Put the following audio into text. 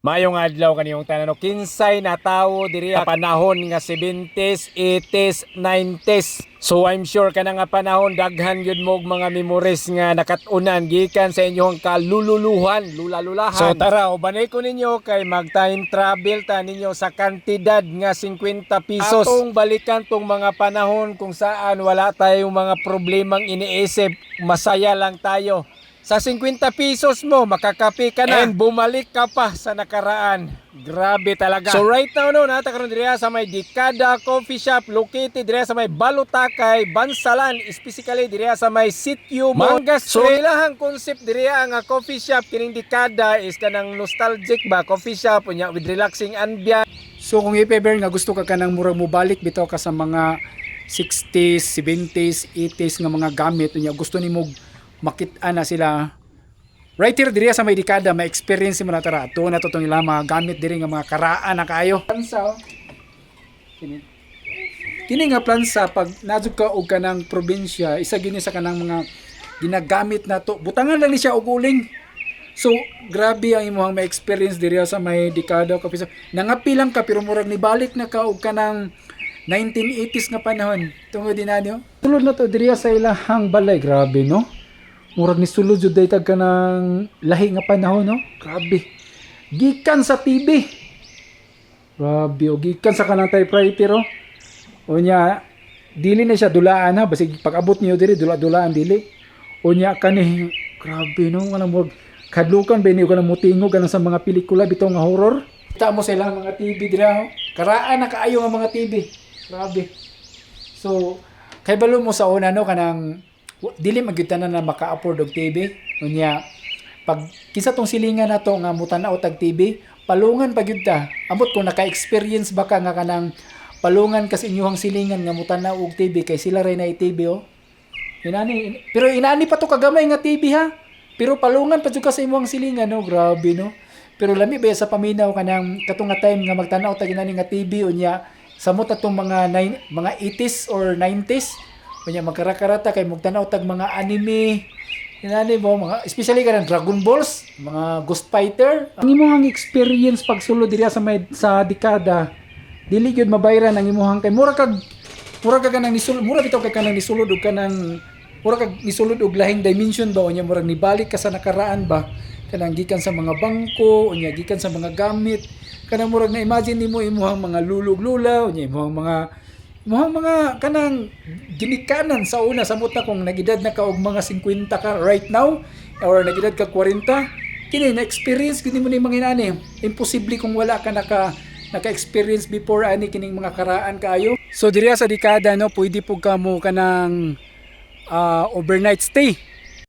Mayong adlaw kaniyong tanan kinsay na tawo diri sa panahon nga 70s, 80s, 90s. So I'm sure kana nga panahon daghan gyud mo mga memories nga nakatunan gikan sa inyong kalululuhan, lulalulahan. So tara, ubanay ko ninyo kay mag time travel ta ninyo sa kantidad nga 50 pesos. Atong balikan tong mga panahon kung saan wala tayong mga problemang iniisip, masaya lang tayo. Sa 50 pesos mo, makakapi ka na and bumalik ka pa sa nakaraan. Grabe talaga. So right now no, nata karon diri sa may Dikada Coffee Shop located diri sa may Balutakay, Bansalan, specifically diri sa may Sitio Mangas. So ilahang concept diri ang ah, coffee shop kining Dikada is kanang nostalgic ba coffee shop unya with relaxing ambience. So kung ipeber nga gusto ka kanang murag mobalik bitaw ka sa mga 60s, 70s, 80s nga mga gamit unya gusto nimo makita na sila right here diri sa may dekada may experience mo na tara ato na to tong ila mga gamit diri nga mga karaan na kayo plansa oh. kini kini nga plansa pag nadyo ka og kanang probinsya isa gini sa kanang mga ginagamit na to butangan lang ni siya og uling So, grabe ang imong may experience diri sa may dekada o kapisa. Nangapi lang ka pero murag nibalik na ka og kanang 1980s nga panahon. Tungod din ano. Sulod na to diri sa ilahang balay, grabe no. Murag ni sulod jud daytag ka ng lahi nga panahon no. Grabe. Gikan sa TV. Grabe o gikan sa kanang typewriter oh. Unya dili na siya dulaan ha basig pag abot niyo diri dula-dulaan dili. Unya kani grabe no wala mo kadlukan ba niyo kanang mutingog kanang sa mga pelikula bitaw nga horror. Kita mo sa ilang mga TV dira oh. Karaan na kaayo nga mga TV. Grabe. So kay balo mo sa una no kanang dili magyud na na maka-afford og TV. Unya pag kisa tong silingan nato nga mutanaw tag TV, palungan pa gyud ta. Amot kung naka-experience ba ka nga kanang palungan kasi inyong silingan nga mutanaw og TV kay sila ray na TV oh. Inani, pero inani pa to kagamay nga TV ha. Pero palungan pa jud ka sa imong silingan no, grabe no. Pero lami ba sa paminaw kanang katong nga time nga magtanaw ta ginani nga TV unya samot atong mga nine, mga 80s or 90s unya magkarakarata kay magtanaw tag mga anime. Inani mo mga especially kanang Dragon Balls, mga Ghost Fighter. Ang imong experience pag sulod diri sa may sa dekada dili gyud mabayran ang imong kay mura kag mura kag kanang nisulod mura bitaw kay kanang nisulod og kanang mura kag nisulod og lahing dimension ba unya murag nibalik ka sa nakaraan ba? Kanang gikan sa mga bangko unya gikan sa mga gamit. Kanang murag na imagine nimo imong mga lulog-lula unya imong mga imong mga kanang ginikanan sa una sa muta kung nagidad na ka og mga 50 ka right now or nagidad ka 40 kini na experience kini mo ni mga inani. Imposible kung wala ka naka naka-experience before ani kining mga karaan kaayo. So diri sa dekada no pwede pug ka mo kanang ah, overnight stay